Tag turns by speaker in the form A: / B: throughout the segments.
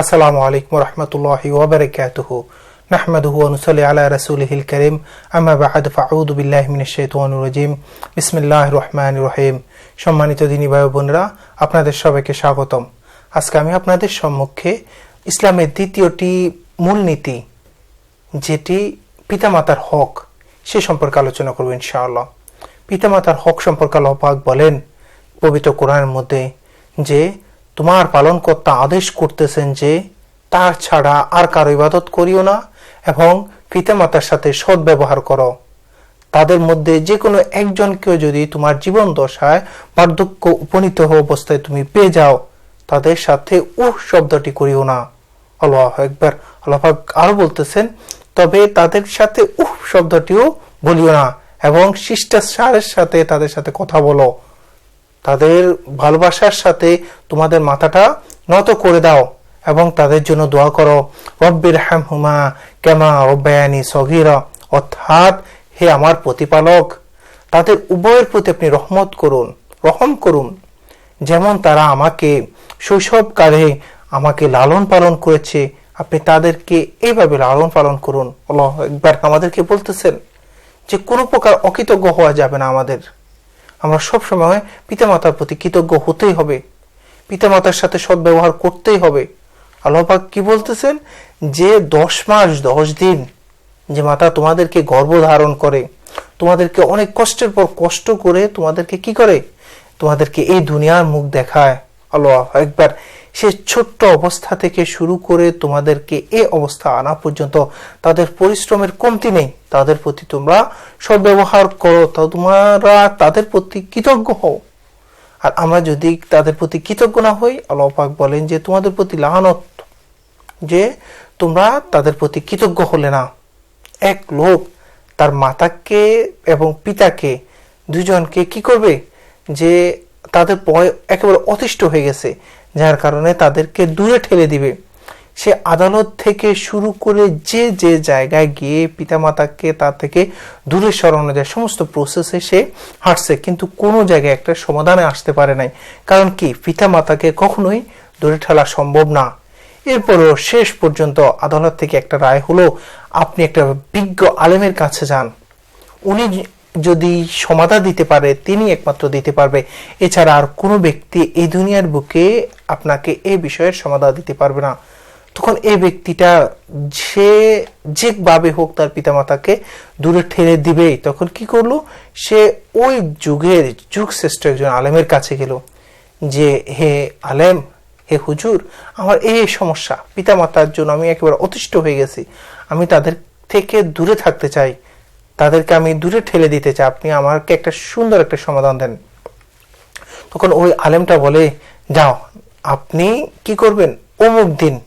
A: আসসালামু আলাইকুম রহমতুল্লাহি ওবরাকাতুহু নাহমাদুহু ওয়া নুসাল্লি আলা রাসূলিহিল কারীম। আম্মা বা'দ, ফাউযু বিল্লাহি মিনাশ শাইতানির রাজীম। বিসমিল্লাহির রহমানির রহিম। সম্মানিত দিনী ভাই বোনেরা, আপনাদের সবাইকে স্বাগতম। আজকে আমি আপনাদের সম্মুখে ইসলামের দ্বিতীয়টি মূলনীতি, যেটি পিতামাতার হক, সে সম্পর্কে আলোচনা করব ইনশাআল্লাহ। পিতামাতার হক সম্পর্কে আল্লাহ পাক বলেন পবিত্র কোরআনের মধ্যে যে তোমার পালনকর্তা আদেশ করতেছেন যে তার ছাড়া আর কারও ইবাদত করিও না এবং পিতামাতার সাথে সৎ ব্যবহার করো। তাদের মধ্যে যে কোনো একজনকেও যদি তোমার জীবন দশায় বার্ধক্য উপনীত অবস্থায় তুমি পেয়ে যাও, তাদের সাথে উহ শব্দটি করিও না। আল্লাহ একবার আল্লাহ পাক আরও বলতেছেন, তবে তাদের সাথে উহ শব্দটিও বলিও না এবং শিষ্টাচারের সাথে তাদের সাথে কথা বলো। তাদের ভালোবাসার সাথে তোমাদের মাথাটা নত করে দাও এবং তাদের জন্য দোয়া করো। রব্বির হ্যাম হুমা কেমা রব্বায়ানি সগিরা। অর্থাৎ হে আমার প্রতিপালক, তাদের উভয়ের প্রতি আপনি রহমত করুন, রহম করুন। যেমন তারা আমাকে শৈশবকালে আমাকে লালন পালন করেছে, আপনি তাদেরকে এইভাবে লালন পালন করুন। আল্লাহ একবার আমাদেরকে বলতেছেন যে কোনো প্রকার অকৃতজ্ঞ হওয়া যাবে না আমাদের। আমরা সব সময় পিতামাতার প্রতি কৃতজ্ঞ হতেই হবে। পিতামাতার সাথে সদ্ব্যবহার করতেই হবে। আল্লাহাক কি বলতেছেন? যে দশ মাস, দশ দিন যে মাতা তোমাদেরকে গর্ভ ধারণ করে, তোমাদেরকে অনেক কষ্টের পর কষ্ট করে তোমাদেরকে কি করে? তোমাদেরকে এই দুনিয়ার মুখ দেখায়। আল্লাহ একবার সে ছোট্ট অবস্থা থেকে শুরু করে তোমাদেরকে এ অবস্থা আনা পর্যন্ত তাদের পরিশ্রমের কমতি নেই। তাদের প্রতি তোমরা সদ্ব্যবহার করো তা তোমরা তাদের প্রতি কৃতজ্ঞ হও। আর আমরা যদি তাদের প্রতি কৃতজ্ঞ না হই আল্লাপাক বলেন যে, তোমাদের প্রতি লাহানত যে তোমরা তাদের প্রতি কৃতজ্ঞ হলে না। এক লোক তার মাতাকে এবং পিতাকে দুজনকে কি করবে? যে তাদের একেবারে অতিষ্ঠ হয়ে গেছে। যার কারণে তাদেরকে দূরে ঠেলে দিবে। সে আদালত থেকে শুরু করে যে যে জায়গায় গিয়ে পিতামাতাকে তার থেকে দূরে সরানো যায়, সমস্ত প্রসেসে সে হাঁটছে। কিন্তু কোনো জায়গায় একটা সমাধানে আসতে পারে নাই। কারণ কি? পিতামাতাকে কখনোই দূরে ঠেলা সম্ভব না। এরপরও শেষ পর্যন্ত আদালত থেকে একটা রায় হলো, আপনি একটা বিজ্ঞ আলেমের কাছে যান। উনি যদি সমাধা দিতে পারে তিনি একমাত্র দিতে পারবে। এছাড়া আর কোনো ব্যক্তি এই দুনিয়ার বুকে আপনাকে এই বিষয়ের সমাধা দিতে পারবে না। তখন এই ব্যক্তিটা যে যেভাবে হোক তার পিতামাতাকে দূরে ঠেলে দিবে। তখন কি করল? সে ওই যুগের যুগ শ্রেষ্ঠ একজন আলেমের কাছে গেল। যে, হে আলেম, হে হুজুর, আমার এই সমস্যা। পিতামাতার জন্য আমি একেবারে অতিষ্ঠ হয়ে গেছি। আমি তাদের থেকে দূরে থাকতে চাই। তাদেরকে আমি দূরে ঠেলে দিতে চাই। আপনি আমাকে একটা সুন্দর একটা সমাধান দেন। তখন ওই আলেমটা বলে, যাও, আপনি কি করবেন? অমুক দিন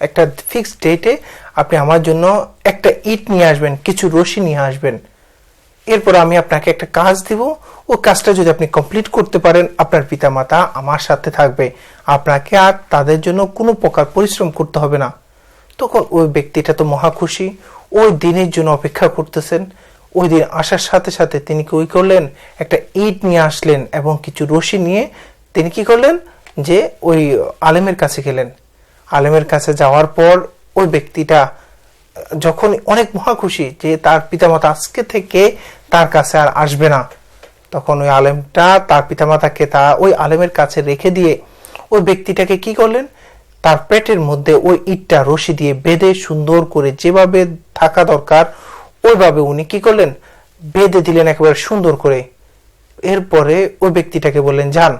A: একটা ফিক্সড ডেটে আপনি আমার জন্য একটা ইট নিয়ে আসবেন, কিছু রশি নিয়ে আসবেন। এরপর আমি আপনাকে একটা কাজ দিব। ও কাজটা যদি আপনি কমপ্লিট করতে পারেন, আপনার পিতামাতা আমার সাথে থাকবে। আপনাকে আর তাদের জন্য কোনো প্রকার পরিশ্রম করতে হবে না। তখন ওই ব্যক্তিটা তো মহা খুশি। ওই দিনের জন্য অপেক্ষা করতেছেন। ওই দিন আসার সাথে সাথে তিনি কি ওই করলেন? একটা ইট নিয়ে আসলেন এবং কিছু রশি নিয়ে তিনি কি করলেন? যে ওই আলেমের কাছে গেলেন। আলেমের কাছে যাওয়ার পর ওই ব্যক্তিটা যখন অনেক মহা খুশি যে তার পিতামাতা আজকে থেকে তার কাছে আর আসবে না। তখন ওই আলেমটা তার পিতামাতাকে তা ওই আলেমের কাছে রেখে দিয়ে ওই ব্যক্তিটাকে কি করলেন? তার পেটের মধ্যে ওই ইটটা রশি দিয়ে বেঁধে সুন্দর করে যেভাবে থাকা দরকার, ওইভাবে উনি কি করলেন? বেঁধে দিলেন একেবারে সুন্দর করে। এরপরে ওই ব্যক্তিটাকে বললেন যান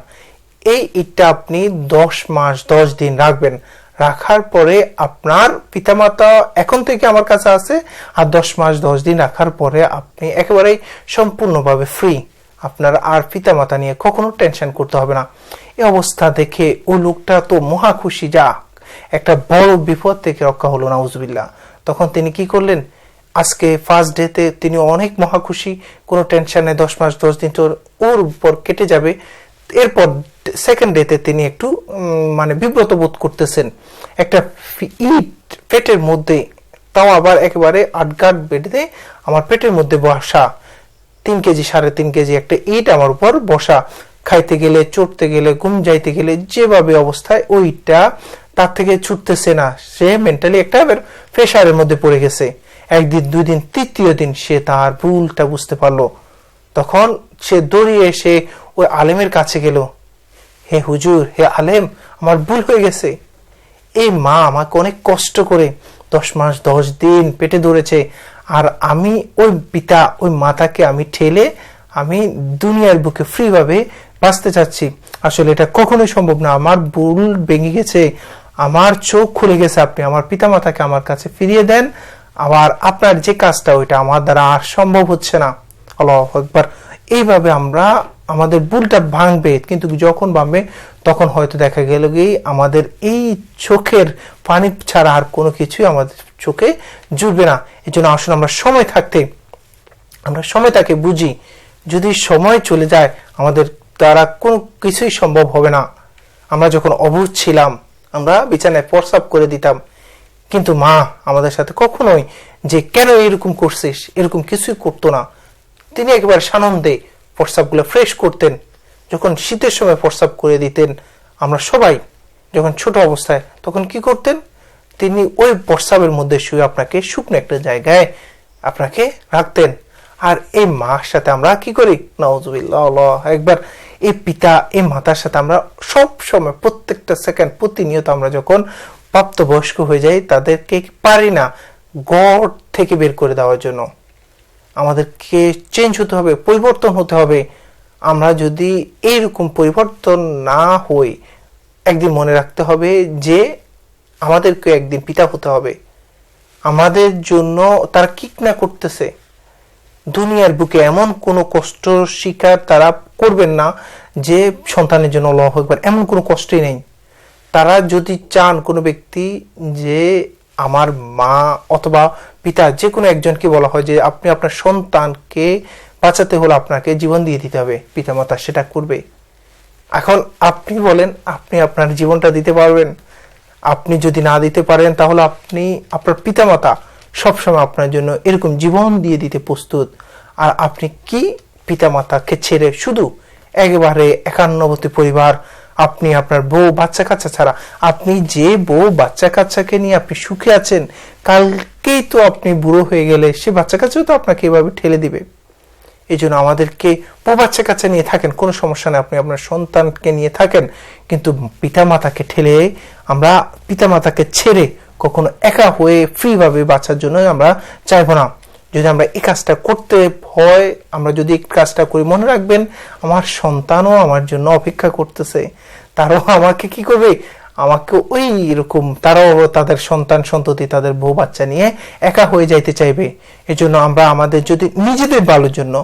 A: এই ইটটা আপনি দশ মাস, দশ দিন রাখবেন। রাখার পরে আপনার পিতামাতা এখন থেকে আমার কাছে আছে আর দশ মাস, দশ দিন রাখার পরে আপনি একেবারেই সম্পূর্ণভাবে ফ্রি আপনার আর পিতামাতা নিয়ে কখনো টেনশন করতে হবে না। এই অবস্থা দেখে ও লোকটা তো মহা খুশি যা একটা বড় বিপদ থেকে রক্ষা হলো না উজবিল্লা তখন তিনি কি করলেন? আজকে ফার্স্ট ডেতে তিনি অনেক মহা খুশি, কোনো টেনশনে দশ মাস, দশ দিন তোর ওর উপর কেটে যাবে। এরপর সেকেন্ড ডেতে তিনি একটু মানে বিব্রত বোধ করতেছেন। একটা ইট পেটের মধ্যে, তাও আবার একেবারে আটগাট বেডে আমার পেটের মধ্যে বসা। তিন কেজি সাড়ে তিন কেজি একটা ইট আমার উপর বসা। খাইতে গেলে, চড়তে গেলে, ঘুম যাইতে গেলে যেভাবে অবস্থায় ওইটা তার থেকে ছুটতেছে না। সে মেন্টালি একটা প্রেশারের মধ্যে পড়ে গেছে। একদিন দুই দিন তৃতীয় দিন সে তার ভুলটা বুঝতে পারল। তখন সে দৌড়িয়ে এসে ওই আলেমের কাছে গেল। হে হুজুর, হে আলেম, আমার ভুল হয়ে গেছে। এই মা আমাকে অনেক কষ্ট করে দশ মাস, দশ দিন পেটে ধরেছে। আর আমি ওই পিতা, ওই মাতাকে আমি ঠেলে আমি দুনিয়ার বুকে ফ্রিভাবে বাঁচতে চাচ্ছি। আসলে এটা কখনোই সম্ভব না। আমার ভুল ভেঙে গেছে, আমার চোখ খুলে গেছে। আপনি আমার পিতা মাতাকে আমার কাছে ফিরিয়ে দেন। আবার আপনার যে কাজটা, ওইটা আমার দ্বারা আর সম্ভব হচ্ছে না। আল্লাহ একবার এইভাবে আমরা আমাদের ভুলটা ভাঙবে, কিন্তু যখন ভাঙবে, তখন হয়তো দেখা গেল কি, আমাদের এই চোখের পানি ছাড়া আর কোনো কিছুই আমাদের চোখে জুড়বে না। এই জন্য আসলে আমরা সময় থাকতে, আমরা সময়টাকে বুঝি। যদি সময় চলে যায়, আমাদের দ্বারা কোনো কিছুই সম্ভব হবে না। আমরা যখন অবুঝ ছিলাম, আমরা বিছানায় প্রস্রাব করে দিতাম। কিন্তু মা আমাদের সাথে কখনোই যে, কেন এরকম করছিস? এরকম কিছুই করতো না। তিনি একেবারে সানন্দে প্রস্রাবগুলো ফ্রেশ করতেন। যখন শীতের সময় প্রস্রাব করে দিতেন, আমরা সবাই যখন ছোট অবস্থায়, তখন কি করতেন? তিনি ওই প্রস্রাবের মধ্যে শুয়ে আপনাকে শুকনো একটা জায়গায় আপনাকে রাখতেন। আর এই মার সাথে আমরা কি করি? নওয়াজুবিল্লাহ একবার এই পিতা এই মাতার সাথে আমরা সব সময় প্রত্যেকটা সেকেন্ড প্রতিনিয়ত আমরা যখন প্রাপ্তবয়স্ক হয়ে যাই, তাদেরকে পারি না গড় থেকে বের করে দেওয়ার জন্য। আমাদেরকে চেঞ্জ হতে হবে, পরিবর্তন হতে হবে। আমরা যদি এইরকম পরিবর্তন না হই, একদিন মনে রাখতে হবে যে আমাদেরকে একদিন পিতা হতে হবে। আমাদের জন্য তারা কিক না করতেছে? দুনিয়ার বুকে এমন কোনো কষ্ট স্বীকার তারা করবেন না যে সন্তানের জন্য লহ একবার এমন কোনো কষ্টই নেই। তারা যদি চান কোনো ব্যক্তি যে আমার মা অথবা পিতা যে কোনো একজনকে বলা হয় যে আপনি আপনার সন্তানকে বাঁচাতে হলে আপনাকে জীবন দিয়ে দিতে হবে, পিতামাতা সেটা করবে। এখন আপনি বলেন, আপনি আপনার জীবনটা দিতে পারবেন। আপনি যদি না দিতে পারেন তাহলে আপনি আপনার পিতামাতা সবসময় আপনার জন্য এরকম জীবন দিয়ে দিতে প্রস্তুত। আর আপনি কি পিতামাতাকে ছেড়ে শুধু একেবারে একান্নবর্তী পরিবার, আপনি আপনার বউ বাচ্চা কাচ্চা ছাড়া, আপনি যে বউ বাচ্চা কাচ্চাকে নিয়ে আপনি সুখে আছেন, কালকেই তো আপনি বুড়ো হয়ে গেলে সে বাচ্চা কাচ্চাও তো আপনাকে এভাবে ঠেলে দিবে। এই জন্য আমাদেরকে বউ বাচ্চা কাচ্চা নিয়ে থাকেন, কোনো সমস্যা নেই, আপনি আপনার সন্তানকে নিয়ে থাকেন, কিন্তু পিতা মাতাকে ঠেলে আমরা পিতা মাতাকে ছেড়ে কখনো একা হয়ে ফ্রিভাবে বাঁচার জন্য আমরা চাইব না। যদি আমরা এই কাজটা করতে হয় আমরা যদি এই কাজটা করি, মনে রাখবেন আমার সন্তানও আমার জন্য অপেক্ষা করতেছে। তারাও আমাকে কি করবে? আমাকে ওই এরকম তারাও তাদের সন্তান সন্ততি, তাদের বউ বাচ্চা নিয়ে একা হয়ে যাইতে চাইবে। এজন্য আমরা আমাদের যদি নিজেদের ভালোর জন্য